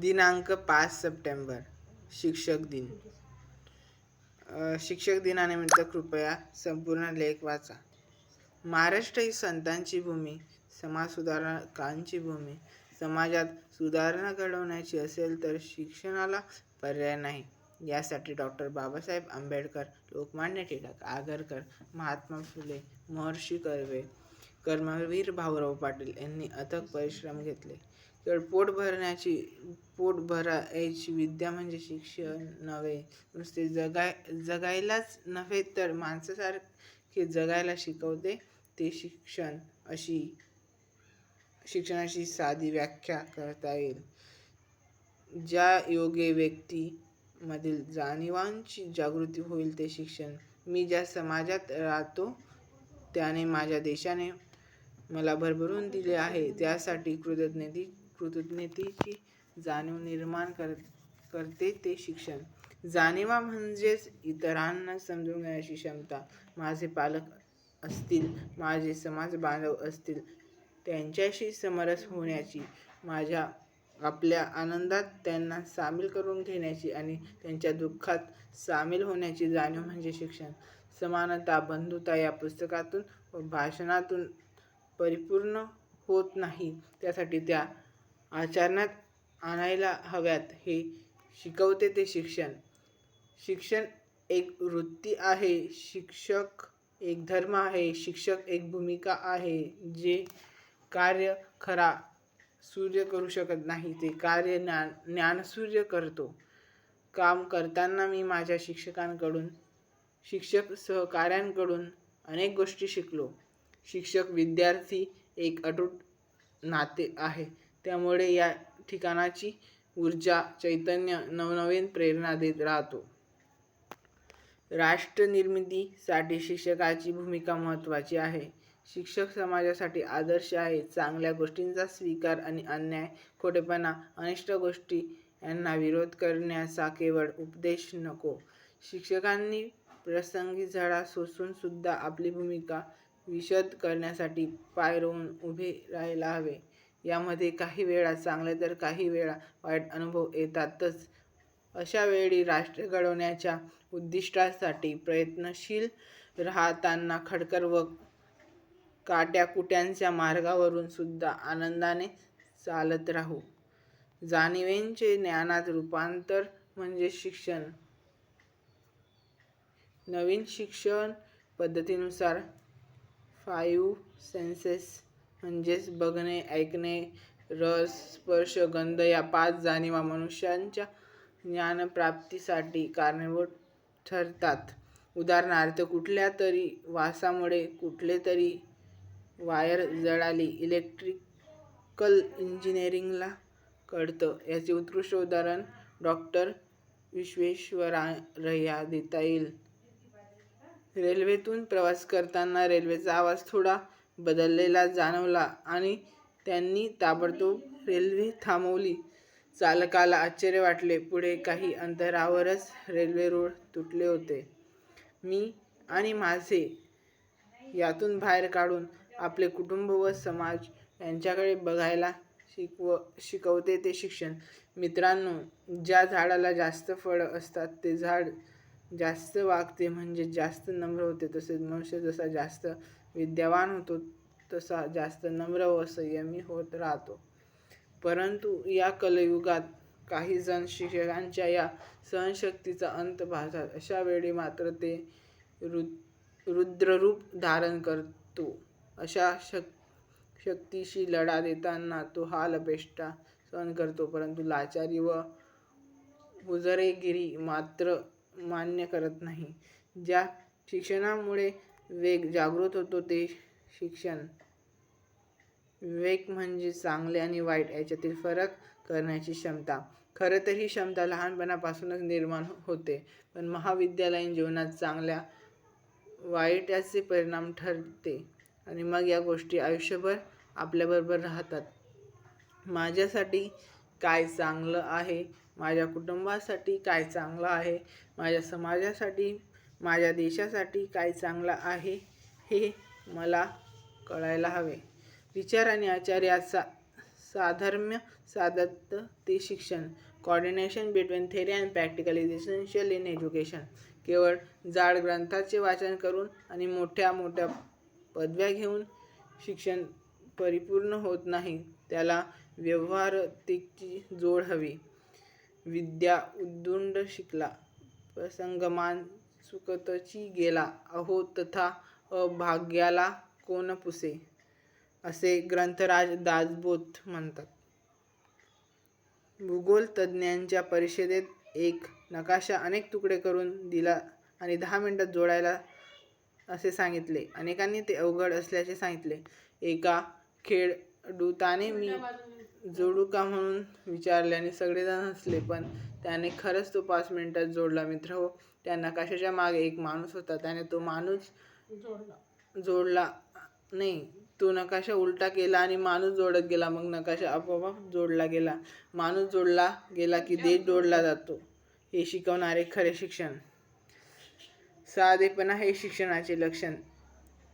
दिनांक पाच सप्टेंबर शिक्षक दिन. शिक्षक दिनानिमित्त कृपया संपूर्ण लेख वाचा. महाराष्ट्र ही संतांची भूमी समाज सुधारकांची भूमी. समाजात सुधारणा घडवण्याची असेल तर शिक्षणाला पर्याय नाही. यासाठी डॉक्टर बाबासाहेब आंबेडकर लोकमान्य टिळक आगरकर महात्मा फुले महर्षी कर्वे कर्मवीर भाऊराव पाटील यांनी अथक परिश्रम घेतले. केवळ पोट भरण्याची पोट भरायची विद्या म्हणजे शिक्षण नव्हे. नुसते जगाय जगायलाच नव्हे तर माणसासारखे जगायला शिकवते ते शिक्षण अशी शिक्षणाची साधी व्याख्या करता येईल. ज्या योगे व्यक्तीमधील जाणीवांची जागृती होईल ते शिक्षण. मी ज्या समाजात राहतो त्याने माझ्या देशाने मला भरभरून दिले आहे. त्यासाठी कृतज्ञती कृतज्ञतेची जाणीव निर्माण कर करते ते शिक्षण. जाणीवा म्हणजेच इतरांना समजून घेण्याची क्षमता. माझे पालक असतील माझे समाज बांधव असतील त्यांच्याशी समरस होण्याची माझ्या आपल्या आनंदात त्यांना सामील करून घेण्याची आणि त्यांच्या दुःखात सामील होण्याची जाणीव म्हणजे शिक्षण. समानता बंधुता या पुस्तकातून व भाषणातून परिपूर्ण होत नाही. त्यासाठी त्या आचरणात आणायला हव्यात हे शिकवते ते शिक्षण. शिक्षण एक वृत्ती आहे शिक्षक एक धर्म आहे शिक्षक एक भूमिका आहे जे कार्य खरा सूर्य करू शकत नाही ते कार्य ज्ञान ज्ञानसूर्य करतो. काम करताना मी माझ्या शिक्षकांकडून शिक्षक सहकाऱ्यांकडून अनेक गोष्टी शिकलो. शिक्षक विद्यार्थी एक अटूट नाते आहे. त्यामुळे या ठिकाणाची ऊर्जा चैतन्य नवनवीन प्रेरणा देत राहतो. राष्ट्रनिर्मितीसाठी शिक्षकाची भूमिका महत्त्वाची आहे. शिक्षक समाजासाठी आदर्श आहे. चांगल्या गोष्टींचा स्वीकार आणि अन्याय खोटेपणा अनिष्ट गोष्टी यांना विरोध करण्याचा केवळ उपदेश नको. शिक्षकांनी प्रसंगी झडा सोसून सुद्धा आपली भूमिका विशद करण्यासाठी पाय रोवून उभे राहायला हवे. यामध्ये काही वेळा चांगले तर काही वेळा वाईट अनुभव येतातच. अशा वेळी राष्ट्र घडवण्याच्या उद्दिष्टासाठी प्रयत्नशील राहताना खडकर व काट्याकुट्यांच्या मार्गावरून सुद्धा आनंदाने चालत राहू. जाणीवेंचे ज्ञानात रूपांतर म्हणजे शिक्षण. नवीन शिक्षण पद्धतीनुसार फाईव्ह सेन्सेस म्हणजेच बघणे ऐकणे रस स्पर्श गंध या पाच जाणीवा मनुष्यांच्या ज्ञानप्राप्तीसाठी कारणीभूत ठरतात. उदाहरणार्थ कुठल्या तरी वासामुळे कुठले तरी वायर जळाली इलेक्ट्रिकल इंजिनिअरिंगला कळतं. याचे उत्कृष्ट उदाहरण डॉक्टर विश्वेश्वरय्या देता येईल. रेल्वेतून प्रवास करताना रेल्वेचा आवाज थोडा बदललेला जाणवला आणि त्यांनी ताबडतोब रेल्वे थांबवली. चालकाला आश्चर्य वाटले. पुढे काही अंतरावरच रेल्वे रोड तुटले होते. मी आणि माझे यातून बाहेर काढून आपले कुटुंब व समाज यांच्याकडे बघायला शिकव शिकवते ते शिक्षण. मित्रांनो ज्या झाडाला जास्त फळं असतात ते झाड जास्त वागते. म्हणजे जास्त नम्र होते तसेच मनुष्य जसा जास्त विद्यावान होतो तसा जास्त नम्र व संयमी होत राहतो. परंतु या कलयुगात काही जण शिक्षकांच्या या सहनशक्तीचा अंत पाहतात. अशा वेळी मात्र ते रु रुद्ररूप धारण करतो. अशा शक शक्तीशी लढा देताना तो हा लपेष्टा सहन करतो. परंतु लाचारी व हुजरेगिरी मात्र मान्य करत नाही. ज्या शिक्षणामुळे वेग जागृत होतो ते शिक्षण. विवेक म्हणजे चांगले आणि वाईट याच्यातील फरक करण्याची क्षमता. खरं तर ही क्षमता लहानपणापासूनच निर्माण होते पण महाविद्यालयीन जीवनात चांगल्या वाईट याचे परिणाम ठरते आणि मग या गोष्टी आयुष्यभर आपल्याबरोबर राहतात. माझ्यासाठी काय चांगलं आहे? माझ्या कुटुंबासाठी काय चांगलं आहे? माझ्या समाजासाठी माझ्या देशासाठी काय चांगलं आहे हे मला कळायला हवे. विचार आणि आचार सा साधर्म्य साधत ते शिक्षण coordination between theory and practical is essential in education केवळ जाड ग्रंथाचे वाचन करून आणि मोठ्या मोठ्या पदव्या घेऊन शिक्षण परिपूर्ण होत नाही त्याला व्यवहारतेची जोड हवी. विद्या उद्दुंड शिकला. प्रसंगमान सुकतची गेला अहो तथा अभाग्याला कोण पुसे? असे ग्रंथराज दासबोध म्हणतात. भूगोल तज्ज्ञांच्या परिषदेत एक नकाशा अनेक तुकडे करून दिला आणि दहा मिनिटात जोडायला असे सांगितले. अनेकांनी ते अवघड असल्याचे सांगितले. एका खेळडूताने मी जोडू का म्हणून विचारल्याने सगळेजण हसले पण त्याने खरंच तो पाच मिनिटात जोडला मित्र. हो त्या नकाशाच्या मागे एक माणूस होता त्याने तो माणूस जोडला. नाही तो नकाशा उलटा केला आणि माणूस जोडत गेला मग नकाशा आपोआप जोडला गेला. माणूस जोडला गेला की देश जोडला जातो. हे शिकवणारे खरे शिक्षण. साधेपणा हे शिक्षणाचे लक्षण.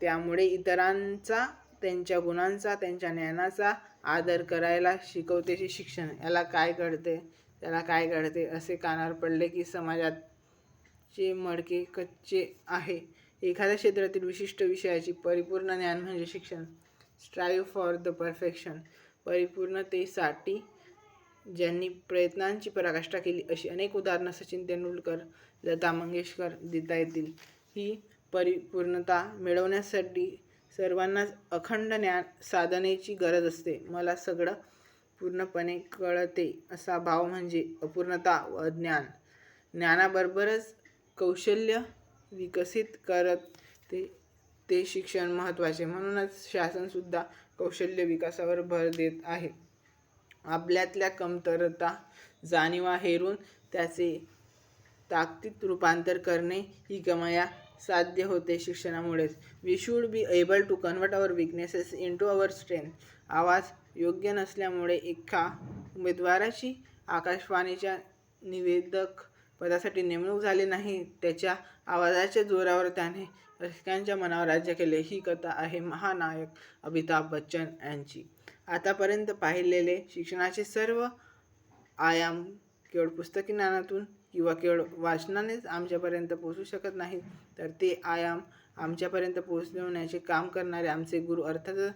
त्यामुळे इतरांचा त्यांच्या गुणांचा त्यांच्या ज्ञानाचा आदर करायला शिकवते हे शिक्षण. याला काय कळते? त्याला काय कळते असे कानावर पडले की समाजाचे मडके कच्चे आहे. एखाद्या क्षेत्रातील विशिष्ट विषयाची परिपूर्ण ज्ञान म्हणजे शिक्षण. स्ट्राईव्ह फॉर द परफेक्शन परिपूर्णतेसाठी ज्यांनी प्रयत्नांची पराकाष्ठा केली अशी अनेक उदाहरणं सचिन तेंडुलकर लता मंगेशकर देता येतील. ही परिपूर्णता मिळवण्यासाठी सर्वांनाच अखंड ज्ञान साधनेची गरज असते. मला सगळं पूर्णपणे कळते असा भाव म्हणजे अपूर्णता व अज्ञान ज्ञानाबरोबरच कौशल्य विकसित करत ते ते शिक्षण महत्त्वाचे. म्हणूनच शासनसुद्धा कौशल्य विकासावर भर देत आहे. आपल्यातल्या कमतरता जाणीवा हेरून त्याचे ताकदीत रूपांतर करणे ही गमया साध्य होते शिक्षणामुळेच. We should be able to convert our weaknesses into our strength आवाज योग्य नसल्यामुळे एका उमेदवाराची आकाशवाणीच्या निवेदक पदासाठी नेमणूक झाली नाही. त्याच्या आवाजाच्या जोरावर त्याने रसिकांच्या मनावर राज्य केले. ही कथा आहे महानायक अमिताभ बच्चन यांची. आतापर्यंत पाहिलेले शिक्षणाचे सर्व आयाम केवळ पुस्तकी ज्ञानातून किंवा केवळ वाचनानेच आमच्यापर्यंत पोहोचू शकत नाहीत तर ते आयाम आमच्यापर्यंत पोहोचवण्याचे काम करणारे आमचे गुरु अर्थातच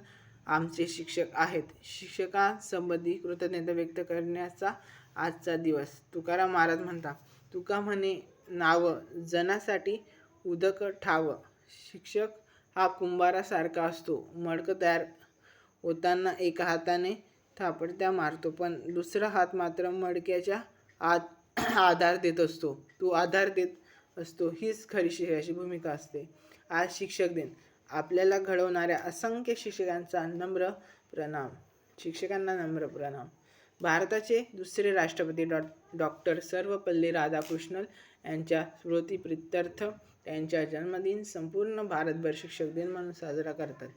आमचे शिक्षक आहेत. शिक्षकांसंबंधी कृतज्ञता व्यक्त करण्याचा आजचा दिवस. तुकाराम महाराज म्हणता तुका म्हणे नाव जनासाठी उदक ठाव. शिक्षक हा कुंभारासारखा असतो. मडकं तयार होताना एका हाताने थापडत्या मारतो पण दुसरा हात मात्र मडक्याच्या आत आधार देत असतो. तो आधार देत असतो. हीच खरी शिक्षकाची भूमिका असते. आज शिक्षक दिन. आपल्याला घडवणाऱ्या असंख्य शिक्षकांचा नम्र प्रणाम. शिक्षकांना नम्र प्रणाम. भारताचे दुसरे राष्ट्रपती डॉ डॉक्टर सर्वपल्ली राधाकृष्णन यांच्या स्मृतीप्रित्यर्थ त्यांच्या जन्मदिन संपूर्ण भारतभर शिक्षक दिन म्हणून साजरा करतात.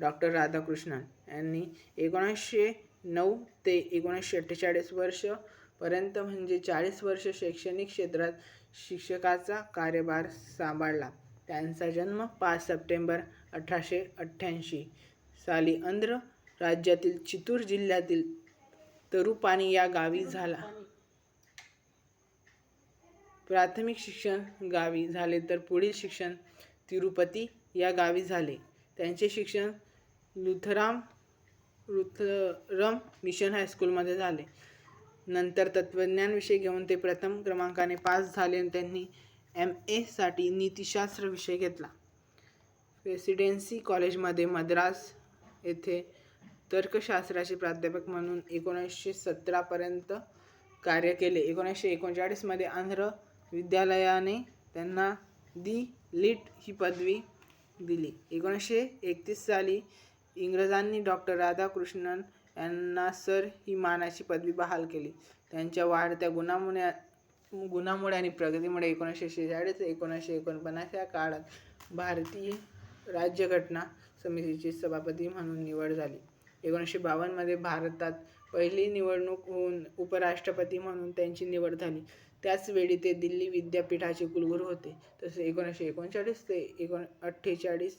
डॉक्टर राधाकृष्णन यांनी एकोणीसशे नऊ ते एकोणीसशे अठ्ठेचाळीस वर्ष पर्यंत म्हणजे चाळीस वर्ष शैक्षणिक क्षेत्रात शिक्षकाचा कार्यभार सांभाळला. त्यांचा जन्म पाच सप्टेंबर अठराशे अठ्ठ्याऐंशी साली आंध्र राज्यातील चितूर जिल्ह्यातील तरुपाणी या गावी झाला. प्राथमिक शिक्षण गावी झाले तर पुढील शिक्षण तिरुपती या गावी झाले. त्यांचे शिक्षण लुथराम लुथरम मिशन हायस्कूलमध्ये झाले. नंतर तत्त्वज्ञान विषय घेऊन ते प्रथम क्रमांकाने पास झाले आणि त्यांनी एम एसाठी नीतिशास्त्र विषय घेतला. प्रेसिडेन्सी कॉलेजमध्ये मद्रास येथे तर्कशास्त्राचे प्राध्यापक म्हणून एकोणीसशे सतरापर्यंत कार्य केले. एकोणीसशे एकोणचाळीसमध्ये आंध्र विद्यालयाने त्यांना दी लिट ही पदवी दिली. एकोणीसशे एकतीस साली इंग्रजांनी डॉक्टर राधाकृष्णन यांना सर ही मानाची पदवी बहाल केली. त्यांच्या वाढत्या गुणामुळे गुणामुळे आणि प्रगतीमुळे एकोणीसशे शेहेचाळीस एकोणीसशे एकोणपन्नास या काळात भारतीय राज्यघटना समितीची सभापती म्हणून निवड झाली. एकोणीसशे बावन्नमध्ये भारतात पहिली निवडणूक होऊन उपराष्ट्रपती म्हणून त्यांची निवड झाली. त्याचवेळी ते दिल्ली विद्यापीठाचे कुलगुरू होते. तसे एकोणीसशे एकोणचाळीस ते एकोण अठ्ठेचाळीस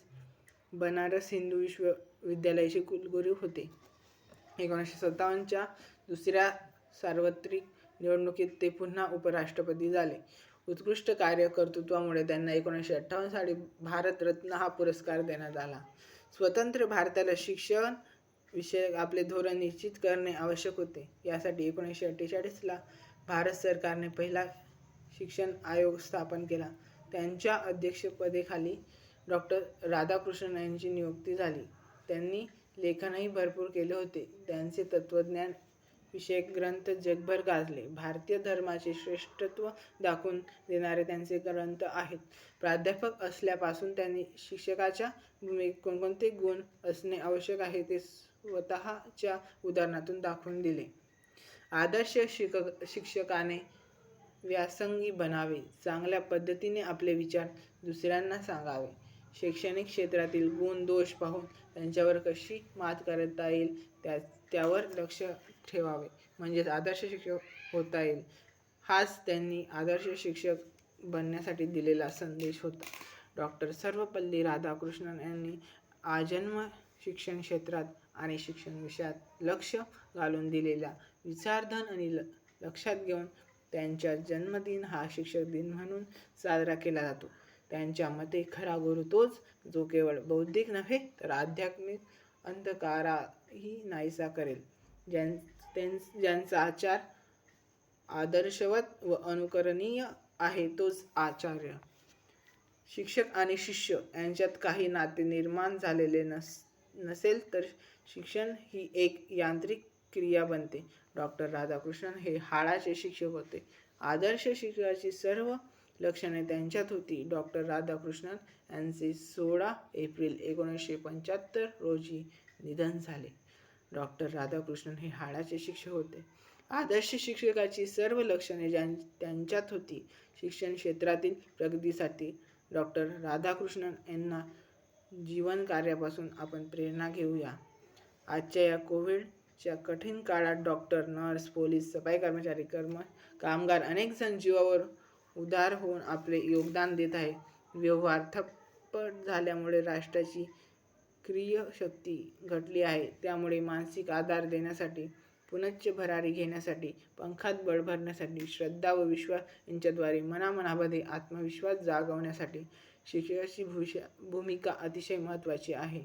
बनारस हिंदू विश्वविद्यालयाचे कुलगुरू होते. एकोणीसशे सत्तावन्नच्या दुसऱ्या सार्वत्रिक निवडणुकीत ते पुन्हा उपराष्ट्रपती झाले. उत्कृष्ट कार्य कर्तृत्वामुळे त्यांना एकोणीसशे अठ्ठावन्न साली भारतरत्न हा पुरस्कार देण्यात आला. स्वतंत्र भारताला शिक्षण विषयक आपले धोरण निश्चित करणे आवश्यक होते. यासाठी एकोणीसशे अठ्ठेचाळीसला भारत सरकारने पहिला शिक्षण आयोग स्थापन केला. त्यांच्या अध्यक्षपदेखाली डॉक्टर राधाकृष्णन यांची नियुक्ती झाली. त्यांनी लेखनही भरपूर केले होते. त्यांचे तत्त्वज्ञान विषयक ग्रंथ जगभर गाजले. भारतीय धर्माचे श्रेष्ठत्व दाखवून देणारे त्यांचे ग्रंथ आहेत. प्राध्यापक असल्यापासून त्यांनी शिक्षकाच्या भूमिकेत कोणकोणते गुण असणे आवश्यक आहे ते स्वतःच्या उदाहरणातून दाखवून दिले. आदर्श शिक्षक शिक्षकाने व्यासंगी बनावे. चांगल्या पद्धतीने आपले विचार दुसऱ्यांना सांगावे. शैक्षणिक क्षेत्रातील गुण दोष पाहून त्यांच्यावर कशी मात करता येईल त्या त्यावर लक्ष ठेवावे. म्हणजेच आदर्श शिक्षक होता येईल. हाच त्यांनी आदर्श शिक्षक बनण्यासाठी दिलेला संदेश होता. डॉक्टर सर्वपल्ली राधाकृष्णन यांनी आजन्म शिक्षण क्षेत्रात आणि शिक्षण विषयात लक्ष घालून दिलेल्या विचारधन आणि ल लक्षात घेऊन त्यांचा जन्मदिन हा शिक्षक दिन म्हणून साजरा केला जातो. त्यांच्या मते खरा गुरु तोच जो केवळ बौद्धिक नव्हे तर आध्यात्मिक अंधकाराही नाहीसा करेल. ज्यां त्यां ज्यांचा आचार आदर्शवत व अनुकरणीय आहे तोच आचार्य. शिक्षक आणि शिष्य यांच्यात काही नाते निर्माण झालेले नस नसेल तर शिक्षण ही एक यांत्रिक क्रिया बनते. डॉक्टर राधाकृष्णन हे हाडाचे शिक्षक होते. आदर्श शिक्षकाची सर्व लक्षणे त्यांच्यात होती. डॉक्टर राधाकृष्णन यांचे सोळा एप्रिल एकोणीसशे पंच्याहत्तर रोजी निधन झाले. डॉक्टर राधाकृष्णन हे हाडाचे शिक्षक होते. आदर्श शिक्षकाची सर्व लक्षणे ज्यां त्यांच्यात होती. शिक्षण क्षेत्रातील प्रगतीसाठी डॉक्टर राधाकृष्णन यांना जीवन कार्यापासून आपण प्रेरणा घेऊया. आजच्या या कोविडच्या कठीण काळात डॉक्टर नर्स पोलीस सफाई कर्मचारी कर्म कामगार अनेक जण जीवावर उदार होऊन आपले योगदान देत आहे. व्यवहार ठप्प झाल्यामुळे राष्ट्राची क्रियशक्ती घटली आहे. त्यामुळे मानसिक आधार देण्यासाठी पुनच्च भरारी घेण्यासाठी पंखात बळ भरण्यासाठी श्रद्धा व विश्वास यांच्याद्वारे मनामनामध्ये आत्मविश्वास जागवण्यासाठी शिक्षकाची भूषा भूमिका अतिशय महत्त्वाची आहे.